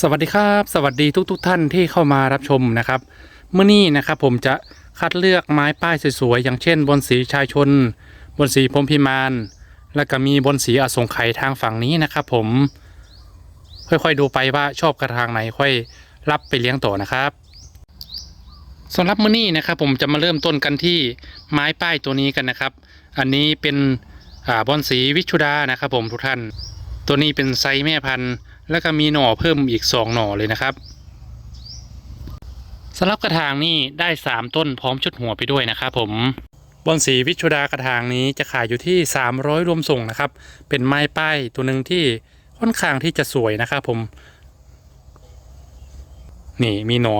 สวัสดีครับ สวัสดีทุกๆทท่านที่เข้ามารับชมนะครับเมื่อนี้นะครับผมจะคัดเลือกไม้ป้ายสวยๆอย่างเช่น บนสีชายชน บนสีพรมพิมาน และก็มีบนสีอสงไขยทางฝั่งนี้นะครับผมค่อยๆดูไปว่าชอบกระทางไหนค่อยรับไปเลี้ยงต่อนะครับสำหรับมื้อนี้นะครับผมจะมาเริ่มต้นกันที่ไม้ป้ายตัวนี้กันนะครับ อันนี้เป็นอบอนสีวิชุดานะครับผมทุกท่าน ตัวนี้เป็นไซส์แม่พันธุ์ แล้วก็มีหน่อเพิ่มอีก2หน่อเลยนะครับสำหรับกระถางนี่ได้3ต้นพร้อมชุดหัวไปด้วยนะครับผมบอนสีวิชุดากระถางนี้จะขายอยู่ที่ 300 รวมส่งนะครับ เป็นไม้ป้ายตัวหนึ่งที่ค่อนข้างที่จะสวยนะครับผม นี่มีหน่อ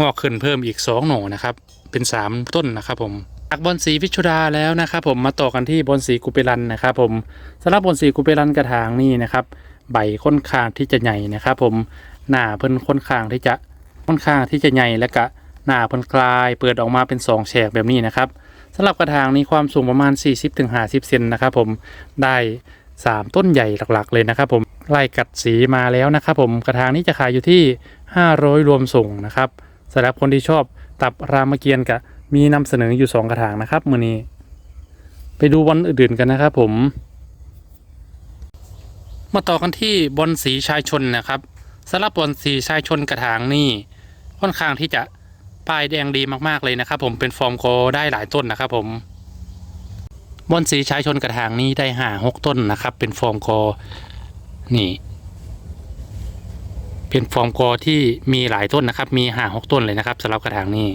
งอกขึ้นเพิ่มอีก 2 หน่อนะครับ เป็น 3 ต้นนะครับผมจากบอนสีวิชุดาแล้วนะครับผมมาต่อกันที่บอนสีกุเปรันนะครับผมสำหรับบอนสีกุเปรันกระถางนี่นะครับ ใบค่อนข้างที่จะใหญ่นะครับผมหน้าเพิ่นค่อนข้างที่จะค่อนข้างที่จะใหญ่และก็หน้าเพิ่นกลาย เปิดออกมาเป็นสองแฉกแบบนี้นะครับสำหรับกระถางนี้ความสูงประมาณ 40-50เซนนะครับผมได้3 ต้นใหญ่หลักๆ เลยนะครับ ผมไล่กัดสีมาแล้วนะครับ ผมกระถางนี้จะขายอยู่ที่ 500 รวมส่งนะครับสำหรับคนที่ชอบตับรามเกียรติ์กับมีนำเสนออยู่ 2 กระถางนะครับมือนี้ ไปดูวันอื่นๆกันนะครับผม มาต่อกันที่บอลสีชายชนนะครับสำหรับบอลสีชายชนกระถางนี่ค่อนข้างที่จะป้ายแดงดีมากๆเลยนะครับ ผมเป็นฟอร์มโกได้หลายต้นนะครับ ผมบอลสีชายชนกระถางนี้ได้ห้าหกต้นนะครับ เป็นฟอร์มโกนี่ เป็นฟอร์มโกที่มีหลายต้นนะครับ มีห้าหกต้นเลยนะครับสำหรับกระถางนี้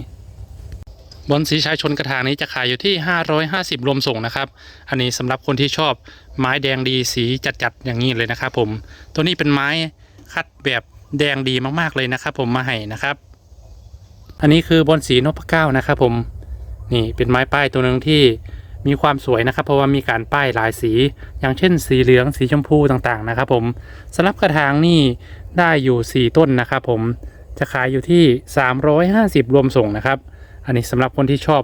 บอลสีชายชนกระถางนี้จะขายอยู่ที่ 550 รวมส่งนะครับ อันนี้สำหรับคนที่ชอบไม้แดงดีสีจัดๆอย่างนี้เลยนะครับผม ตัวนี้เป็นไม้คัดแบบแดงดีมากๆเลยนะครับ ผมมาให้นะครับ อันนี้คือบอลสีนพเก้านะครับผม นี่เป็นไม้ป้ายตัวหนึ่งที่มีความสวยนะครับ เพราะว่ามีการป้ายหลายสี อย่างเช่น สีเหลืองสีชมพูต่างๆนะครับ ผมสำหรับกระถางนี่ได้อยู่ 4 ต้นนะครับ ผมจะขายอยู่ที่ 350 รวมส่งนะครับ อันนี้สำหรับคนที่ชอบ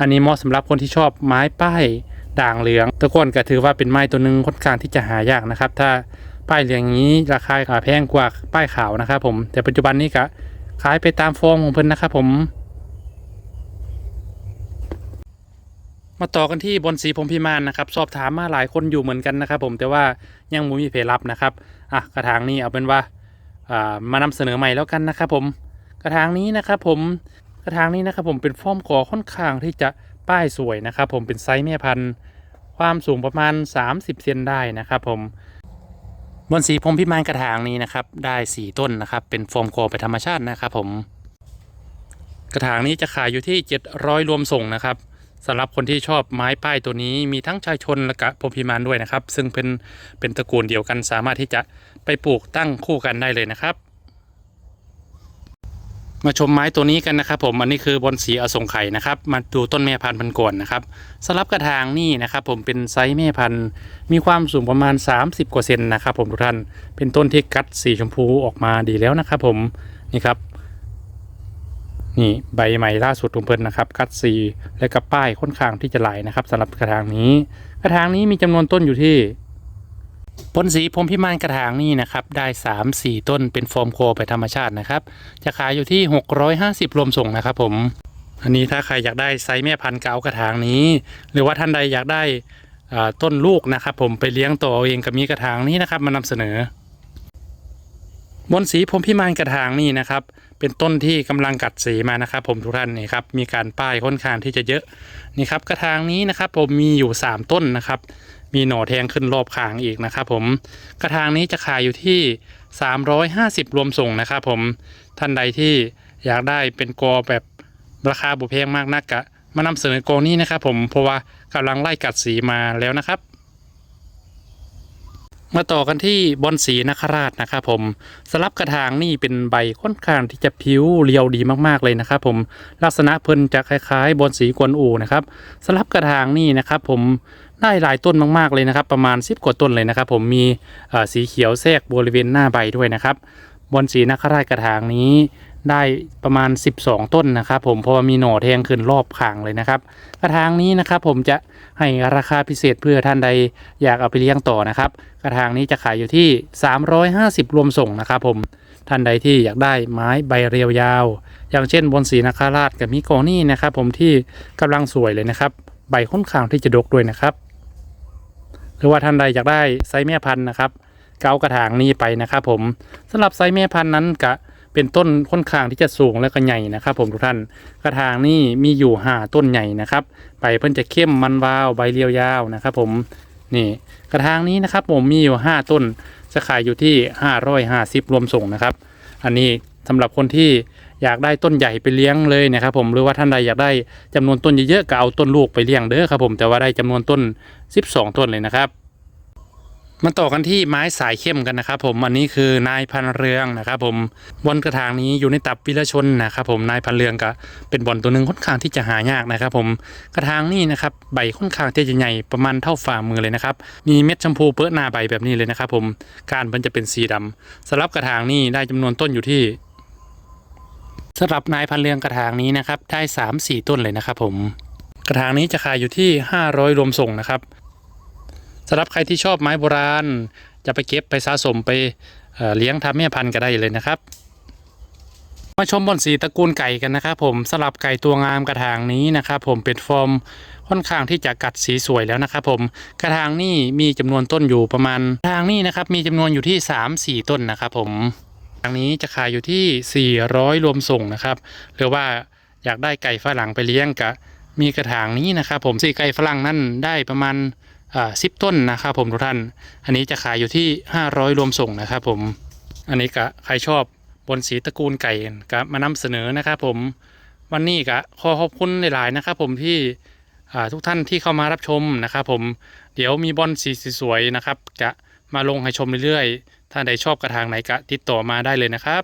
อันนี้เหมาะสำหรับคนที่ชอบไม้ป้ายด่างเหลืองตะกอนก็ถือว่าเป็นไม้ตัวหนึ่งค่อนข้างที่จะหายากนะครับ ถ้าป้ายเหลืองอย่างนี้ราคาแพงกว่าป้ายขาวนะครับผมแต่ปัจจุบันนี้ก็ขายไปตามฟอร์มของเพิ่นนะครับผม มาต่อกันที่บนสีพรมพิมานนะครับ สอบถามมาหลายคนอยู่เหมือนกันนะครับ ผมแต่ว่ายังไม่มีเพจรับนะครับอะกระถางนี้เอาเป็นว่าอ่ามานำเสนอใหม่แล้วกันนะครับผมกระถางนี้นะครับผม กระถางนี้นะครับผมเป็นฟอร์มกอค่อนข้างที่จะป้ายสวยนะครับผมเป็นไซส์แม่พันธุ์ ความสูงประมาณ 30 เซนได้นะครับผมบนสีพรมพิมานกระถางนี้นะครับได้สีต้นนะครับ เป็นฟอร์มกอไปธรรมชาตินะครับผม กระถางนี้จะขายอยู่ที่ 700 รวมส่งนะครับสำหรับคนที่ชอบไม้ป้ายตัวนี้มีทั้งชายชนและกะพรมพิมานด้วยนะครับ ซึ่งเป็นเป็นตระกูลเดียวกันสามารถที่จะไปปลูกตั้งคู่กันได้เลยนะครับ มาชมไม้ตัวนี้กันนะครับ ผมอันนี้คือบอนสีอสงไข่นะครับ มาดูต้นแม่พันธุ์พันก่อนนะครับสลับกระถางนี่นะครับ ผมเป็นไซส์แม่พันธุ์มีความสูงประมาณ 30 กว่าเซนนะครับ ผมทุกท่านเป็นต้นที่กัดสีชมพูออกมาดีแล้วนะครับ ผมนี่ครับ นี่ใบใหม่ล่าสุดของเพิ่นนะครับ กัดสีและกับป้ายค่อนข้างที่จะหลายนะครับสำหรับกระถางนี้ กระถางนี้มีจำนวนต้นอยู่ที่ บนสีพรมพิมานกระถางนี่นะครับ ได้ 3 4 ต้นเป็นฟอร์มโคไปธรรมชาตินะครับ จะขายอยู่ที่ 650 รวมส่งนะครับผม อันนี้ถ้าใครอยากได้ไซส์แม่พันธุ์เก่ากระถางนี้ หรือว่าท่านใดอยากได้ต้นลูกนะครับผมไปเลี้ยงตัวเองกับมีกระถางนี้นะครับมานำเสนอบนสีพรมพิมานกระถางนี่นะครับ เป็นต้นที่กำลังกัดสีมานะครับ ผมทุกท่านนี่ครับมีการป้ายค่อนข้างที่จะเยอะนี่ครับกระถางนี้นะครับ ผมมีอยู่ 3 ต้นนะครับ มีหน่อแทงขึ้นรอบขางอีกนะครับผมกระถางนี้จะขายอยู่ที่ 350 รวมส่งนะครับผมท่านใดที่อยากได้เป็นกอแบบราคาบุเพงมากนักกะมานำเสนอกอนี้นะครับผมเพราะว่ากำลังไล่กัดสีมาแล้วนะครับ มาต่อกันที่บอนสีนคราชนะครับผมสลับกระถางนี่เป็นใบค่อนข้างที่จะผิวเรียวดีมากๆเลยนะครับผมลักษณะเพิ่นจะคล้ายๆบอนสีกวนอูนะครับสลับกระถางนี่นะครับผมได้หลายต้นมากๆเลยนะครับ ประมาณ 10 กว่าต้นเลยนะครับ ผมมีสีเขียวแทรกบริเวณหน้าใบด้วยนะครับบอนสีนคราชกระถางนี้ ได้ประมาณ 12 ต้นนะครับ ผมเพราะว่ามีหน่อแทงขึ้นรอบขางเลยนะครับ กระถางนี้นะครับ ผมจะให้ราคาพิเศษเพื่อท่านใดอยากเอาไปเลี้ยงต่อนะครับ กระถางนี้จะขายอยู่ที่ 350 รวมส่งนะครับ ผมท่านใดที่อยากได้ไม้ใบเรียวยาว อย่างเช่นบนสีนาคราชกับมิโกนี่นะครับ ผมที่กำลังสวยเลยนะครับ ใบค่อนข้างที่จะดกด้วยนะครับหรือว่าท่านใดอยากได้ไซส์แม่พันธุ์นะครับก็เอากระถางนี้ไปนะครับ ผมสำหรับไซส์แม่พันธุ์นั้นกะ เป็นต้นค่อนข้างที่จะสูงและก็ใหญ่นะครับผมทุกท่านกระถางนี่มีอยู่ห้าต้นใหญ่นะครับใบเพิ่นจะเข้มมันวาวใบเรียวยาวนะครับ ผมนี่กระถางนี้นะครับผมมีอยู่ห้าต้นจะขายอยู่ที่ห้าร้อยห้าสิบรวมส่งนะครับ อันนี้สำหรับคนที่อยากได้ต้นใหญ่ไปเลี้ยงเลยนะครับ ผมหรือว่าท่านใดอยากได้จำนวนต้นเยอะๆก็เอาต้นลูกไปเลี้ยงเด้อครับผมแต่ว่าได้จำนวนต้น 12 ต้นเลยนะครับ มาต่อกันที่ไม้สายเข้มกันนะครับผมอันนี้คือนายพันเรืองนะครับผมบอลกระถางนี้อยู่ในตับวิรชนนะครับผมนายพันเรืองก็เป็นบอลตัวหนึ่งค่อนข้างที่จะหายากนะครับผมกระถางนี้นะครับใบค่อนข้างที่จะใหญ่ประมาณเท่าฝ่ามือเลยนะครับมีเม็ดชมพูเปื้อนหน้าใบแบบนี้เลยนะครับผมการมันจะเป็นสีดำสำหรับกระถางนี้ได้จำนวนต้นอยู่ที่สำหรับนายพันเรืองกระถางนี้นะครับได้สามสี่ต้นเลยนะครับผมกระถางนี้จะขายอยู่ที่ 500 รวมส่งนะครับ สำหรับใครที่ชอบไม้โบราณ จะไปเก็บไปสะสมไปเเลี้ยงทำแม่พันธุ์ก็ได้เลยนะครับ มาชมบอนสีตระกูลไก่กันนะครับผมสลับไก่ตัวงามกระถางนี้นะครับผมเป็นฟอร์มค่อนข้างที่จะกัดสีสวยแล้วนะครับผมกระถางนี่มีจำนวนต้นอยู่ประมาณกระถางนี่นะครับมีจำนวนอยู่ที่ 3-4 ต้นนะครับผมกระถางนี้จะขายอยู่ที่ 400 รวมส่งนะครับหรือว่าอยากได้ไก่ฝรั่งไปเลี้ยงกะมีกระถางนี้นะครับผมสีไก่ฝรั่งนั่นได้ประมาณ สิบต้นนะครับผมทุกท่าน อันนี้จะขายอยู่ที่ 500 รวมส่งนะครับผม อันนี้กะใครชอบบนสีตระกูลไก่ก็มานำเสนอนะครับผม วันนี้กะขอขอบคุณหลาย ๆ นะครับผมที่อ่าทุกท่านที่เข้ามารับชมนะครับผม เดี๋ยวมีบอลสีสวยๆนะครับ จะมาลงให้ชมเรื่อยๆ ถ้าใดชอบกระถางไหนก็ติดต่อมาได้เลยนะครับ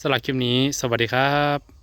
สำหรับคลิปนี้ สวัสดีครับ